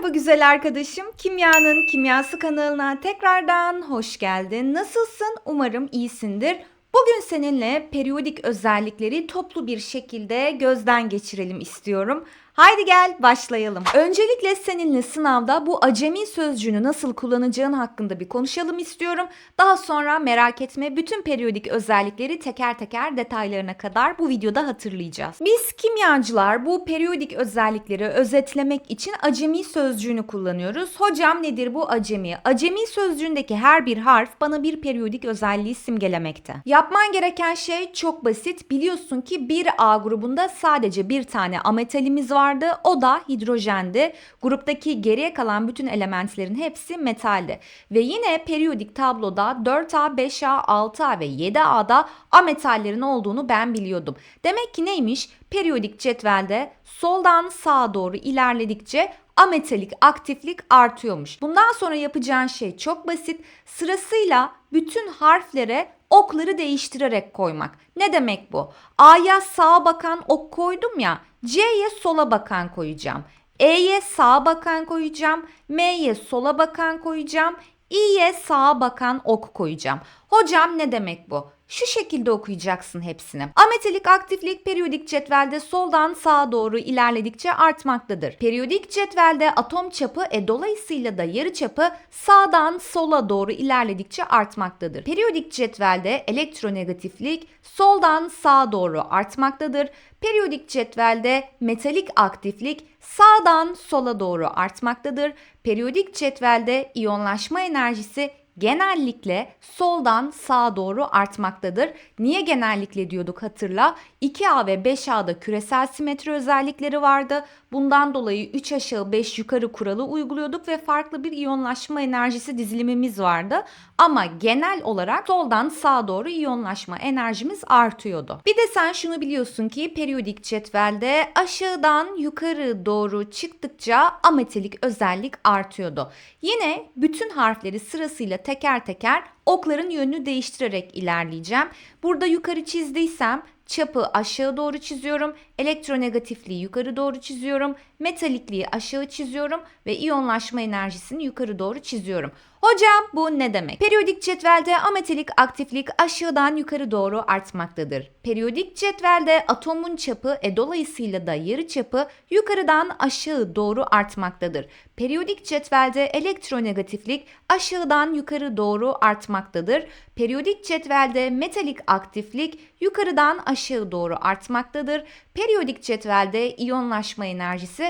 Merhaba güzel arkadaşım. Kimyanın Kimyası kanalına tekrardan hoş geldin. Nasılsın? Umarım iyisindir. Bugün seninle periyodik özellikleri toplu bir şekilde gözden geçirelim istiyorum. Haydi gel başlayalım. Öncelikle seninle sınavda bu acemi sözcüğünü nasıl kullanacağın hakkında bir konuşalım istiyorum. Daha sonra merak etme bütün periyodik özellikleri teker teker detaylarına kadar bu videoda hatırlayacağız. Biz kimyacılar bu periyodik özellikleri özetlemek için acemi sözcüğünü kullanıyoruz. Hocam nedir bu acemi? Acemi sözcüğündeki her bir harf bana bir periyodik özelliği simgelemekte. Yapman gereken şey çok basit. Biliyorsun ki bir A grubunda sadece bir tane ametalimiz vardı. O da hidrojendi. Gruptaki geriye kalan bütün elementlerin hepsi metaldi. Ve yine periyodik tabloda 4A, 5A, 6A ve 7A'da ametallerin olduğunu ben biliyordum. Demek ki neymiş? Periyodik cetvelde soldan sağa doğru ilerledikçe ametalik aktiflik artıyormuş. Bundan sonra yapacağın şey çok basit. Sırasıyla bütün harflere okları değiştirerek koymak. Ne demek bu? A'ya sağa bakan ok koydum ya. C'ye sola bakan koyacağım. E'ye sağa bakan koyacağım. M'ye sola bakan koyacağım. İ'ye sağa bakan ok koyacağım. Hocam ne demek bu? Şu şekilde okuyacaksın hepsini. Ametalik aktiflik periyodik cetvelde soldan sağa doğru ilerledikçe artmaktadır. Periyodik cetvelde atom çapı e dolayısıyla da yarı çapı sağdan sola doğru ilerledikçe artmaktadır. Periyodik cetvelde elektronegatiflik soldan sağa doğru artmaktadır. Periyodik cetvelde metalik aktiflik sağdan sola doğru artmaktadır. Periyodik cetvelde iyonlaşma enerjisi genellikle soldan sağa doğru artmaktadır. Niye genellikle diyorduk hatırla. 2A ve 5A'da küresel simetri özellikleri vardı. Bundan dolayı 3 aşağı 5 yukarı kuralı uyguluyorduk ve farklı bir iyonlaşma enerjisi dizilimimiz vardı. Ama genel olarak soldan sağa doğru iyonlaşma enerjimiz artıyordu. Bir de sen şunu biliyorsun ki periyodik cetvelde aşağıdan yukarı doğru çıktıkça ametalik özellik artıyordu. Yine bütün harfleri sırasıyla teker teker okların yönünü değiştirerek ilerleyeceğim. Burada yukarı çizdiysem çapı aşağı doğru çiziyorum, elektronegatifliği yukarı doğru çiziyorum, metalikliği aşağı çiziyorum ve iyonlaşma enerjisini yukarı doğru çiziyorum. Hocam bu ne demek? Periyodik cetvelde ametalik aktiflik aşağıdan yukarı doğru artmaktadır. Periyodik cetvelde atomun çapı e dolayısıyla da yarı çapı yukarıdan aşağı doğru artmaktadır. Periyodik cetvelde elektronegatiflik aşağıdan yukarı doğru artmaktadır. Periyodik cetvelde metalik aktiflik yukarıdan aşağı doğru artmaktadır. Periyodik cetvelde iyonlaşma enerjisi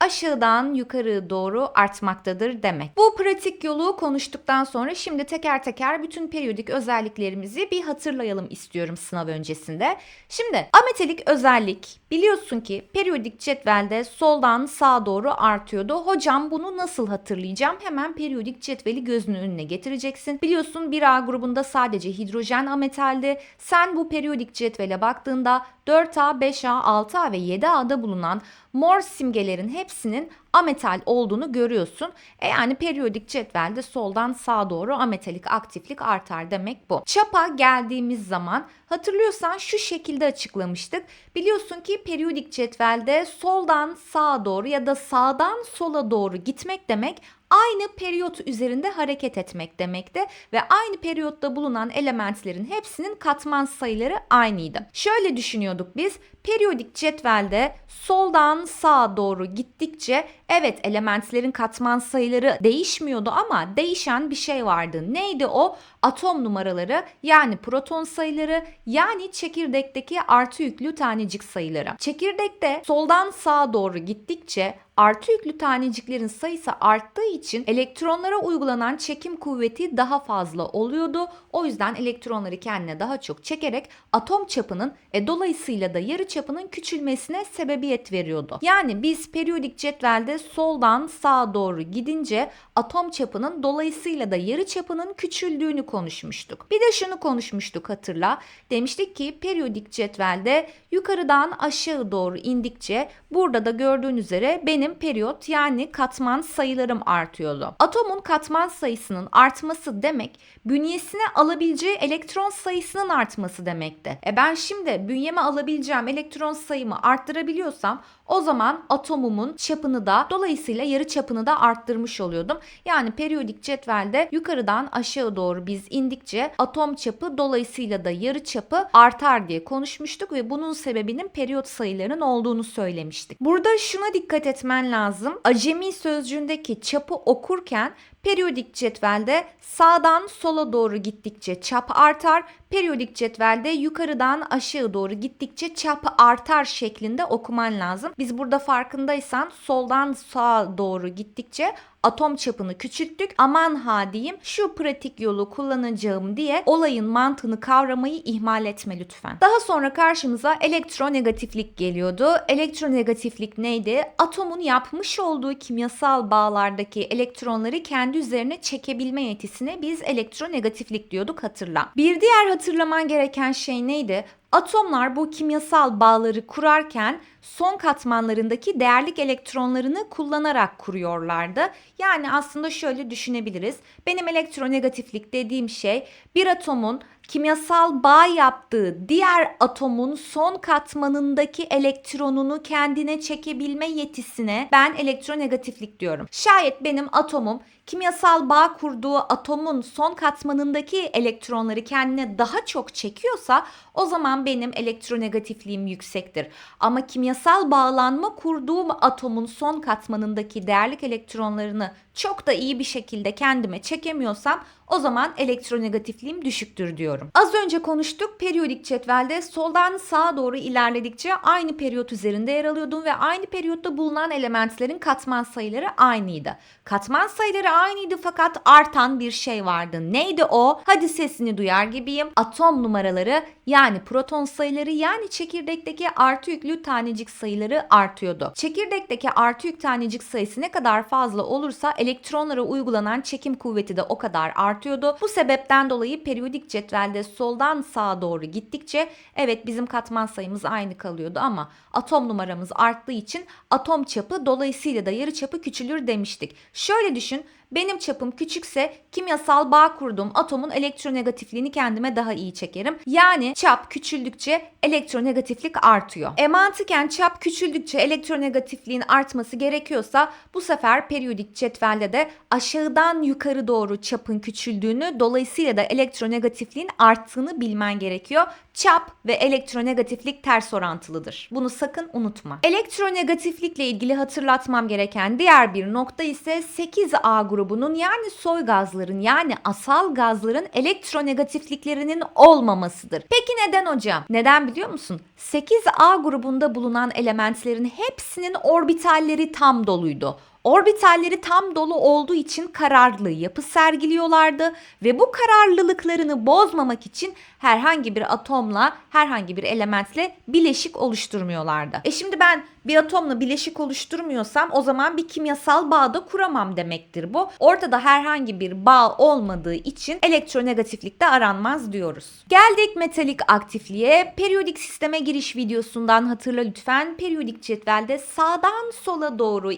aşağıdan yukarı doğru artmaktadır demek. Bu pratik yolu konuştuktan sonra şimdi teker teker bütün periyodik özelliklerimizi bir hatırlayalım istiyorum sınav öncesinde. Şimdi ametalik özellik biliyorsun ki periyodik cetvelde soldan sağa doğru artıyordu. Hocam bunu nasıl hatırlayacağım? Hemen periyodik cetveli gözünün önüne getireceksin. Biliyorsun 1A grubunda sadece hidrojen ametaldi. Sen bu periyodik cetvele baktığında 4A, 5A, 6A ve 7A'da bulunan mor simgelerin hepsinin ametal olduğunu görüyorsun. E yani periyodik cetvelde soldan sağa doğru ametalik aktiflik artar demek bu. Çapa geldiğimiz zaman hatırlıyorsan şu şekilde açıklamıştık. Biliyorsun ki periyodik cetvelde soldan sağa doğru ya da sağdan sola doğru gitmek demek aynı periyot üzerinde hareket etmek demekti ve aynı periyotta bulunan elementlerin hepsinin katman sayıları aynıydı. Şöyle düşünüyorduk biz. Periyodik cetvelde soldan sağa doğru gittikçe evet elementlerin katman sayıları değişmiyordu ama değişen bir şey vardı. Neydi o? Atom numaraları yani proton sayıları yani çekirdekteki artı yüklü tanecik sayıları. Çekirdekte soldan sağa doğru gittikçe artı yüklü taneciklerin sayısı arttığı için elektronlara uygulanan çekim kuvveti daha fazla oluyordu. O yüzden elektronları kendine daha çok çekerek atom çapının e, dolayısıyla da yarı çapının küçülmesine sebebiyet veriyordu. Yani biz periyodik cetvelde soldan sağa doğru gidince atom çapının dolayısıyla da yarı çapının küçüldüğünü konuşmuştuk. Bir de şunu konuşmuştuk hatırla. Demiştik ki periyodik cetvelde yukarıdan aşağı doğru indikçe burada da gördüğün üzere benim periyot yani katman sayılarım artıyordu. Atomun katman sayısının artması demek bünyesine alabileceği elektron sayısının artması demekti. E ben şimdi bünyeme alabileceğim elektron sayımı arttırabiliyorsam o zaman atomumun çapını da Dolayısıyla yarı çapını da arttırmış oluyordum. Yani periyodik cetvelde yukarıdan aşağı doğru biz indikçe atom çapı dolayısıyla da yarı çapı artar diye konuşmuştuk ve bunun sebebinin periyot sayılarının olduğunu söylemiştik. Burada şuna dikkat etmen lazım. Acemi sözcüğündeki çapı okurken periyodik cetvelde sağdan sola doğru gittikçe çap artar, periyodik cetvelde yukarıdan aşağı doğru gittikçe çap artar şeklinde okuman lazım. Biz burada farkındaysan soldan sağa doğru gittikçe atom çapını küçülttük. Aman ha diyeyim şu pratik yolu kullanacağım diye olayın mantığını kavramayı ihmal etme lütfen. Daha sonra karşımıza elektronegatiflik geliyordu. Elektronegatiflik neydi? Atomun yapmış olduğu kimyasal bağlardaki elektronları kendi üzerine çekebilme yetisine biz elektronegatiflik diyorduk hatırla. Bir diğer hatırlaman gereken şey neydi? Atomlar bu kimyasal bağları kurarken son katmanlarındaki değerlik elektronlarını kullanarak kuruyorlardı. Yani aslında şöyle düşünebiliriz. Benim elektronegatiflik dediğim şey bir atomun kimyasal bağ yaptığı diğer atomun son katmanındaki elektronunu kendine çekebilme yetisine ben elektronegatiflik diyorum. Şayet benim atomum kimyasal bağ kurduğu atomun son katmanındaki elektronları kendine daha çok çekiyorsa o zaman benim elektronegatifliğim yüksektir. Ama kimyasal bağlanma kurduğum atomun son katmanındaki değerlik elektronlarını çok da iyi bir şekilde kendime çekemiyorsam o zaman elektronegatifliğim düşüktür diyorum. Az önce konuştuk periyodik cetvelde soldan sağa doğru ilerledikçe aynı periyot üzerinde yer alıyordum ve aynı periyotta bulunan elementlerin katman sayıları aynıydı. Katman sayıları aynıydı fakat artan bir şey vardı. Neydi o? Hadi sesini duyar gibiyim. Atom numaraları yani proton sayıları yani çekirdekteki artı yüklü tanecik sayıları artıyordu. Çekirdekteki artı yük tanecik sayısı ne kadar fazla olursa elektronlara uygulanan çekim kuvveti de o kadar artıyordu. Bu sebepten dolayı periyodik cetvelde soldan sağa doğru gittikçe evet bizim katman sayımız aynı kalıyordu ama atom numaramız arttığı için atom çapı dolayısıyla da yarı çapı küçülür demiştik. Şöyle düşün benim çapım küçükse kimyasal bağ kurduğum atomun elektronegatifliğini kendime daha iyi çekerim. Yani çap küçüldükçe elektronegatiflik artıyor. E mantıken çap küçüldükçe elektronegatifliğin artması gerekiyorsa bu sefer periyodik cetvelde de aşağıdan yukarı doğru çapın küçüldüğünü dolayısıyla da elektronegatifliğin arttığını bilmen gerekiyor. Çap ve elektronegatiflik ters orantılıdır. Bunu sakın unutma. Elektronegatiflikle ilgili hatırlatmam gereken diğer bir nokta ise 8A grubunun yani soy gazların yani asal gazların elektronegatifliklerinin olmamasıdır. Peki neden hocam? Neden biliyor musun? 8A grubunda bulunan elementlerin hepsinin orbitalleri tam doluydu. Orbitalleri tam dolu olduğu için kararlı yapı sergiliyorlardı ve bu kararlılıklarını bozmamak için herhangi bir atomla, herhangi bir elementle bileşik oluşturmuyorlardı. E şimdi ben bir atomla bileşik oluşturmuyorsam o zaman bir kimyasal bağ da kuramam demektir bu. Ortada herhangi bir bağ olmadığı için elektronegatiflikte aranmaz diyoruz. Geldik metalik aktifliğe. Periyodik sisteme giriş videosundan hatırla lütfen. Periyodik cetvelde sağdan sola doğru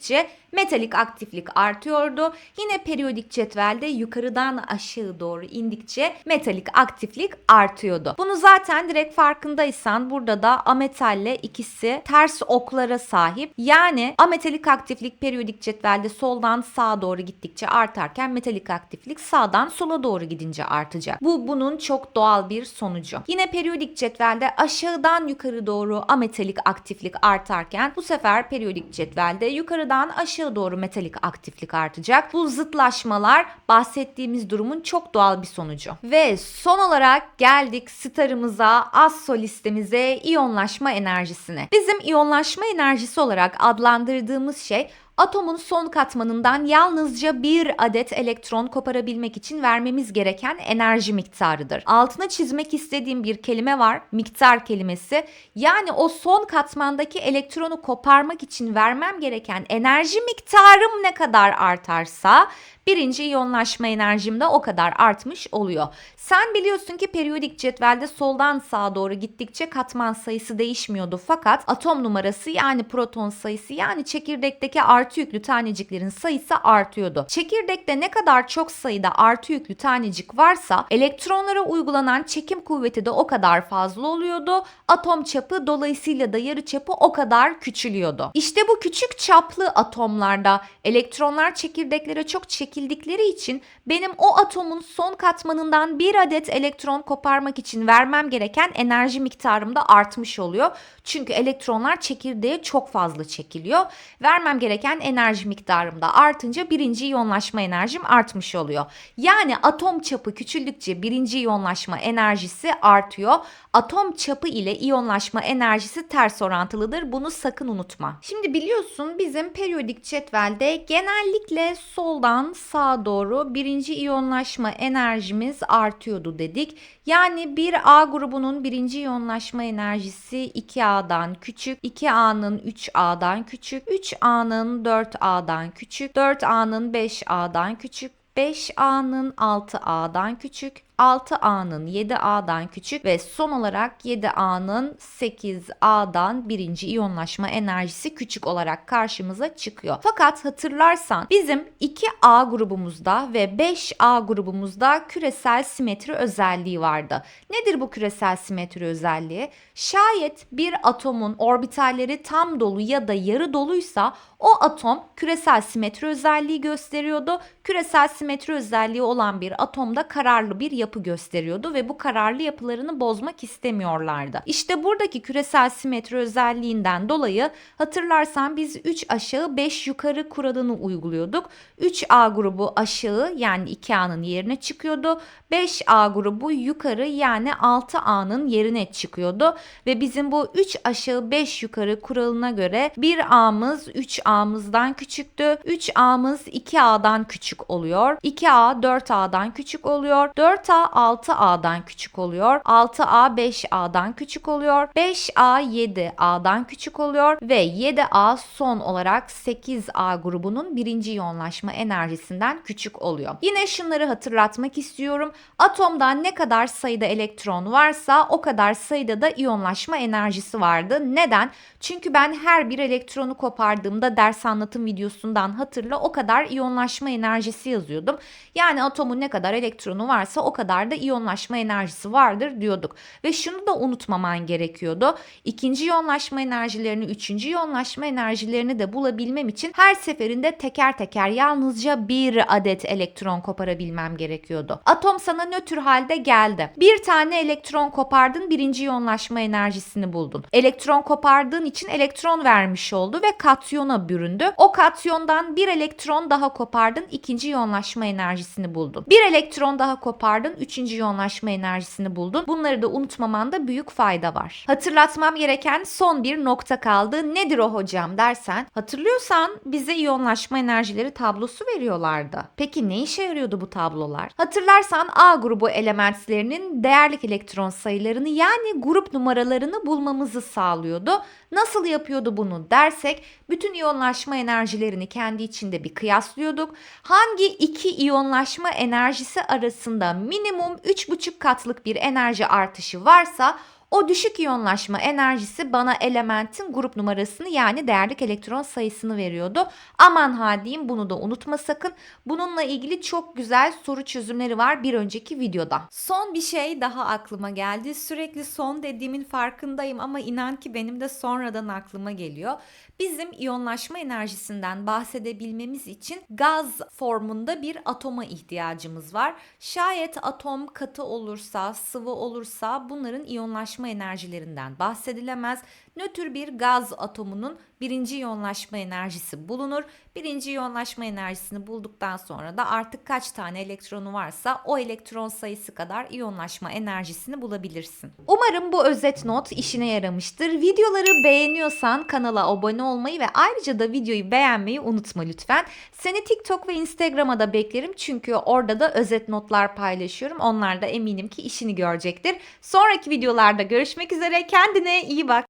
ilerledikçe metalik aktiflik artıyordu. Yine periyodik cetvelde yukarıdan aşağı doğru indikçe metalik aktiflik artıyordu. Bunu zaten direkt farkındaysan burada da ametalle ikisi ters oklara sahip. Yani ametalik aktiflik periyodik cetvelde soldan sağa doğru gittikçe artarken metalik aktiflik sağdan sola doğru gidince artacak. Bu bunun çok doğal bir sonucu. Yine periyodik cetvelde aşağıdan yukarı doğru ametalik aktiflik artarken bu sefer periyodik cetvelde yukarıdan aşağı doğru metalik aktiflik artacak. Bu zıtlaşmalar bahsettiğimiz durumun çok doğal bir sonucu. Ve son olarak geldik starımıza, az solistemize, iyonlaşma enerjisine. Bizim iyonlaşma enerjisi olarak adlandırdığımız şey atomun son katmanından yalnızca bir adet elektron koparabilmek için vermemiz gereken enerji miktarıdır. Altına çizmek istediğim bir kelime var, miktar kelimesi. Yani o son katmandaki elektronu koparmak için vermem gereken enerji miktarım ne kadar artarsa birinci iyonlaşma enerjim de o kadar artmış oluyor. Sen biliyorsun ki periyodik cetvelde soldan sağa doğru gittikçe katman sayısı değişmiyordu fakat atom numarası yani proton sayısı yani çekirdekteki artı artı yüklü taneciklerin sayısı artıyordu. Çekirdekte ne kadar çok sayıda artı yüklü tanecik varsa elektronlara uygulanan çekim kuvveti de o kadar fazla oluyordu. Atom çapı dolayısıyla da yarı çapı o kadar küçülüyordu. İşte bu küçük çaplı atomlarda elektronlar çekirdeklere çok çekildikleri için benim o atomun son katmanından bir adet elektron koparmak için vermem gereken enerji miktarım da artmış oluyor. Çünkü elektronlar çekirdeğe çok fazla çekiliyor. Vermem gereken enerji miktarım da artınca birinci iyonlaşma enerjim artmış oluyor. Yani atom çapı küçüldükçe birinci iyonlaşma enerjisi artıyor. Atom çapı ile iyonlaşma enerjisi ters orantılıdır. Bunu sakın unutma. Şimdi biliyorsun bizim periyodik cetvelde genellikle soldan sağa doğru birinci iyonlaşma enerjimiz artıyordu dedik. Yani bir A grubunun birinci iyonlaşma enerjisi 2A'dan küçük, 2A'nın 3A'dan küçük, 3A'nın 4A'dan küçük, 4A'nın 5A'dan küçük, 5A'nın 6A'dan küçük, 6A'nın 7A'dan küçük ve son olarak 7A'nın 8A'dan birinci iyonlaşma enerjisi küçük olarak karşımıza çıkıyor. Fakat hatırlarsan bizim 2A grubumuzda ve 5A grubumuzda küresel simetri özelliği vardı. Nedir bu küresel simetri özelliği? Şayet bir atomun orbitalleri tam dolu ya da yarı doluysa o atom küresel simetri özelliği gösteriyordu. Küresel simetri özelliği olan bir atomda kararlı bir yapı gösteriyordu ve bu kararlı yapılarını bozmak istemiyorlardı. İşte buradaki küresel simetri özelliğinden dolayı hatırlarsan biz 3 aşağı 5 yukarı kuralını uyguluyorduk. 3A grubu aşağı yani 2A'nın yerine çıkıyordu. 5A grubu yukarı yani 6A'nın yerine çıkıyordu ve bizim bu 3 aşağı 5 yukarı kuralına göre 1A'mız 3A'mızdan küçüktü. 3A'mız 2A'dan küçük oluyor. 2A 4A'dan küçük oluyor. 4A 6A'dan küçük oluyor. 6A 5A'dan küçük oluyor. 5A 7A'dan küçük oluyor ve 7A son olarak 8A grubunun birinci iyonlaşma enerjisinden küçük oluyor. Yine şunları hatırlatmak istiyorum. Atomdan ne kadar sayıda elektron varsa o kadar sayıda da iyonlaşma enerjisi vardı. Neden? Çünkü ben her bir elektronu kopardığımda ders anlatım videosundan hatırla o kadar iyonlaşma enerjisi yazıyordum. Yani atomun ne kadar elektronu varsa o kadar da iyonlaşma enerjisi vardır diyorduk. Ve şunu da unutmaman gerekiyordu. İkinci iyonlaşma enerjilerini, üçüncü iyonlaşma enerjilerini de bulabilmem için her seferinde teker teker yalnızca bir adet elektron koparabilmem gerekiyordu. Atom sana nötr halde geldi. Bir tane elektron kopardın, birinci iyonlaşma enerjisini buldun. Elektron kopardığın için elektron vermiş oldu ve katyona büründü. O katyondan bir elektron daha kopardın, ikinci iyonlaşma enerjisini buldun. Bir elektron daha kopardın, üçüncü iyonlaşma enerjisini buldun. Bunları da unutmamanda büyük fayda var. Hatırlatmam gereken son bir nokta kaldı. Nedir o hocam dersen, hatırlıyorsan bize iyonlaşma enerjileri tablosu veriyorlardı. Peki ne işe yarıyordu bu tablolar? Hatırlarsan A grubu elementlerinin değerlik elektron sayılarını yani grup numaralarını bulmamızı sağlıyordu. Nasıl yapıyordu bunu dersek bütün iyonlaşma enerjilerini kendi içinde bir kıyaslıyorduk. Hangi iki iyonlaşma enerjisi arasında minimum 3,5 katlık bir enerji artışı varsa o düşük iyonlaşma enerjisi bana elementin grup numarasını yani değerlik elektron sayısını veriyordu. Aman ha diyeyim bunu da unutma sakın. Bununla ilgili çok güzel soru çözümleri var bir önceki videoda. Son bir şey daha aklıma geldi. Sürekli son dediğimin farkındayım ama inan ki benim de sonradan aklıma geliyor. Bizim iyonlaşma enerjisinden bahsedebilmemiz için gaz formunda bir atoma ihtiyacımız var. Şayet atom katı olursa, sıvı olursa bunların iyonlaşma enerjilerinden bahsedilemez. Nötr bir gaz atomunun birinci iyonlaşma enerjisi bulunur. Birinci iyonlaşma enerjisini bulduktan sonra da artık kaç tane elektronu varsa o elektron sayısı kadar iyonlaşma enerjisini bulabilirsin. Umarım bu özet not işine yaramıştır. Videoları beğeniyorsan kanala abone olmayı ve ayrıca da videoyu beğenmeyi unutma lütfen. Seni TikTok ve Instagram'a da beklerim çünkü orada da özet notlar paylaşıyorum. Onlar da eminim ki işini görecektir. Sonraki videolarda görüşmek üzere. Kendine iyi bak.